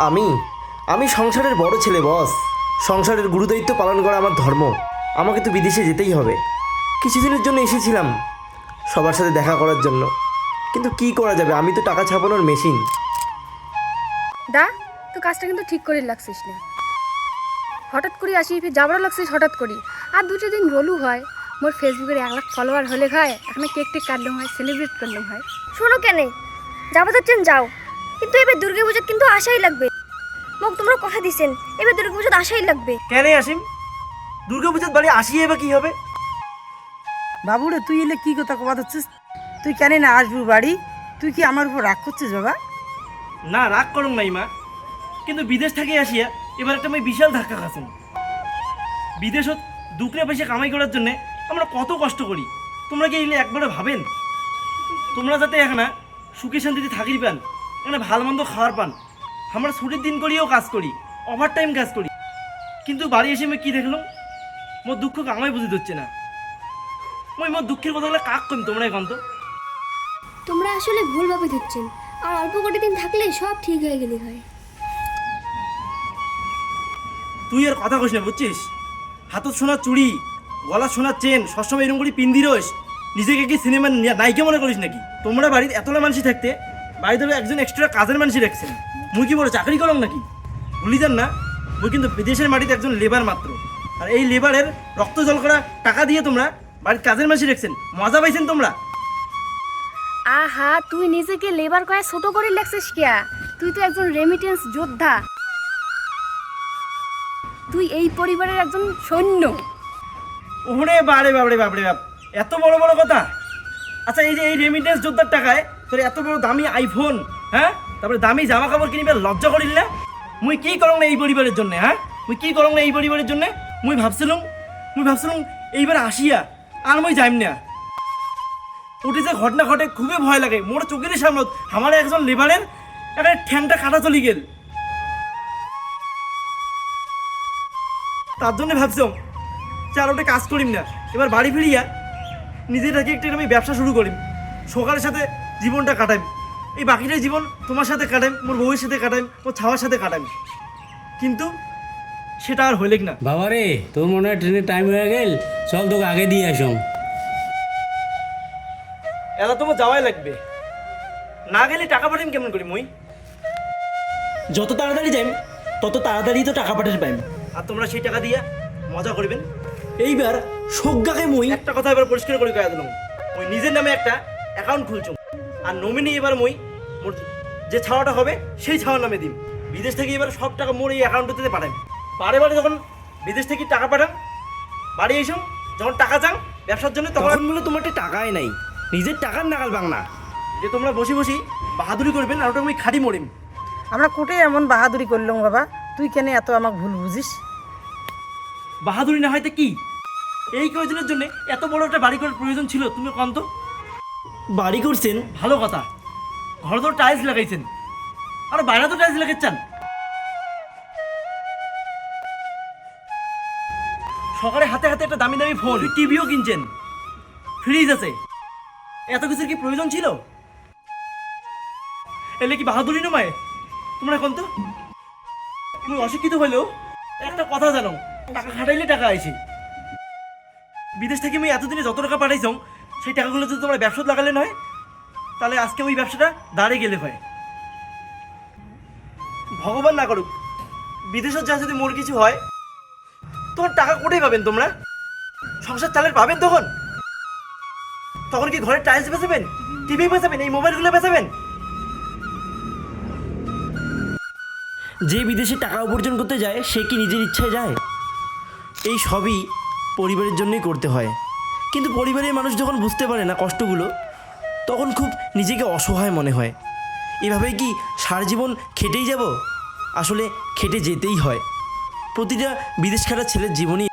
আমি? আমি সংসারের বড় ছেলে বস। সংসারের গুরুদায়িত্ব পালন করা আমার ধর্ম। আমাকে তো বিদেশে যেতেই হবে। কিছুদিনের জন্য এসেছিলাম সবার সাথে দেখা করার জন্য। কিন্তু কি করা যাবে? আমি তো টাকা ছাপানোর মেশিন দা তো কাজটা কিন্তু ঠিক করে লাগছিস না। হঠাৎ করে আসি ফির যাবারও লাগছিস হঠাৎ করে। আর দুটো দিন রোলু হয়। মোর ফেসবুকের এক লাখ ফলোয়ার হলে হয় এখানে কেক টেক কাটলাম হয় সেলিব্রেট করলাম হয়। শোনো কেনে যাব তো যাও। কিন্তু এবার দুর্গা পুজো কিন্তু আসাই লাগবে। মোক তোমরা কথা দিছেন। এবার দুর্গা পুজো আসাই লাগবে। কেন আসিম? দুর্গাপূজার বাড়ি আসি এবার কি হবে? বাবুরে তুই এলে কি কথা কবাদ হচ্ছিস তুই কেন না আসবি বাড়ি? তুই কি আমার উপর রাগ করছিস বাবা? না রাগ করুন নাই মা। কিন্তু বিদেশ থেকে আসিয়া এবার একটা আমি বিশাল ধাক্কা খাসুন বিদেশত দুকরে পয়সা কামাই করার জন্য আমরা কত কষ্ট করি। তোমরা কি এলে একবারে ভাবেন? তোমরা যাতে এখানে সুখে শান্তিতে থাকির পান এখানে ভালো মন্দ খাওয়ার পান। আমরা ছুটির দিন করিও কাজ করি ওভার টাইম কাজ করি। কিন্তু বাড়ি এসে আমি কী দেখলাম? মোর দুঃখ আমায় বুঝতে হচ্ছে না। মই মোর দুঃখের কথাগুলো কাক কম তোমরা এখন তো? তোমরা আসলে ভুলভাবে ধরছেন আর অল্প কটি দিন থাকলে সব ঠিক হয়ে গেলে হয়। তুই আর কথা কইস না বুঝছিস? হাতত সোনার চুড়ি গলা সোনার চেন সবসময় এরকম করে পিন্দি রইস। নিজেকে কি সিনেমা নায়িকা মনে করিস নাকি? তোমরা বাড়িতে এতলা মানুষই থাকতে বাড়িতে একজন এক্সট্রা কাজের মানুষই রাখছেন মুই কি বড় চাকরি করম নাকি? ভুলি যান না মুই কিন্তু বিদেশের মাটিতে একজন লেবার মাত্র। আর এই লেবারের রক্ত জল করা টাকা দিয়ে তোমরা বাড়ির কাজের মানুষই রাখছেন মজা পাইছেন তোমরা? আহা তুই নিজেকে লেবার কয়ে ছোট করে লাগছিস কিয়া? তুই তো একজন রেমিটেন্স যোদ্ধা। তুই এই পরিবারের একজন সৈন্য। ওরে বাড়ে বাবরে বাবরে বাপ এত বড় বড় কথা? আচ্ছা এই যে এই রেমিটেন্স যোদ্ধার টাকায় তোর এত বড় দামি আইফোন হ্যাঁ? তারপরে দামি জামা কাপড় কিনবে, লজ্জা করিল না? মুই কি করং না এই পরিবারের জন্য হ্যাঁ? মুই কি করং না এই পরিবারের জন্য? মুই ভাবছিলাম মুই ভাবছিলাম এইবার আসিয়া আর মুই যাইম না। উঠে যে ঘটনা ঘটে, খুবই ভয় লাগে। মোর চোখের সামনে আমার একজন লেবারের একটা ঠ্যাংটা কাটা চলি গেল। তার জন্য ভাবছিলাম যে আর ওটা কাজ করিম না। এবার বাড়ি ফিরিয়া নিজের নিজেটাকে একটা আমি ব্যবসা শুরু করিম। সকালের সাথে জীবনটা কাটাইম। এই বাকিটাই জীবন তোমার সাথে কাটাইম মোর বউয়ের সাথে কাটাইম মোর ছাওয়ার সাথে কাটাইম। কিন্তু সেটা আর হইলেক না। বাবারে তোর মনে হয় ট্রেনের টাইম হয়ে গেল? চল তোকে আগে দিয়ে আসম। এলা তোমার যাওয়াই লাগবে। না গেলে টাকা পাঠাইম কেমন করি মুই? যত তাড়াতাড়ি যাইম তত তাড়াতাড়ি তো টাকা পাঠাতে পাইম। আর তোমরা সেই টাকা দিয়া মজা করবেন। এইবার সজ্ঞাকে মুই একটা কথা এবার পরিষ্কার করে কয়ে দিলাম। মুই নিজের নামে একটা অ্যাকাউন্ট খুলছুম আর নমিনি এবার মই মোর যে ছাওয়াটা হবে সেই ছাওয়ার নামে দিম। বিদেশ থেকে এবার সব টাকা মোর এই অ্যাকাউন্টটাতে পাঠাই। বারে বারে যখন বিদেশ থেকে টাকা পাঠান বাড়ি এসম যখন টাকা চান ব্যবসার জন্য তখন বলে তোমার টাকাই নাই। নিজের টাকার নাগাল বাংলা যে তোমরা বসে বসে বাহাদুরি করবেন আর ওটা আমি খাটি মরিম। আমরা কোটে এমন বাহাদুরি করলাম বাবা তুই কেন এত আমাকে ভুল বুঝিস? বাহাদুরি না হয়তো কি? এই কয়েকদিনের জন্য এত বড় একটা বাড়ি করার প্রয়োজন ছিল তুমি কন্ত বাড়ি করছেন? ভালো কথা। ঘর তো টাইলস লাগাইছেন। আর বাইরে তো টাইলস লাগাচ্ছেন। সকালে হাতে হাতে একটা দামি দামি ফোন, টিভিও কিনছেন। ফ্রিজ আছে। এত কিছুর কি প্রয়োজন ছিল? এলে কি বাহাদুরি নয় তোমরা এখন তো? তুমি অশিক্ষিত হলেও একটা কথা জানো, টাকা খাটাইলে টাকা আইছি। বিদেশ থেকে আমি এতদিনে যত টাকা পাঠাইছং সেই টাকাগুলো যদি তোমরা ব্যবসা লাগালে নয়, তাহলে আজকে ওই ব্যবসাটা দাঁড়িয়ে গেলে হয়। ভগবান না করুক, বিদেশের যা যদি মোর কিছু হয়, তখন টাকা কোথায় পাবেন তোমরা? সংসার চালের পাবেন তখন? তখন কি ঘরে টাইলস বেচাবেন? টিভি বেচাবেন? এই মোবাইলগুলো বেচাবেন? যে বিদেশে টাকা উপার্জন করতে যায়, সে কি নিজের ইচ্ছায় যায়? এই সবই পরিবারের জন্যই করতে হয়। কিন্তু পরিবারের মানুষ যখন বুঝতে পারে না কষ্টগুলো, তখন খুব নিজেকে অসহায় মনে হয়। এভাবে কি সারা জীবন খেটেই যাব? আসলে খেটে যেতেই হয়। প্রতিটা বিদেশ খাটা ছেলের জীবনই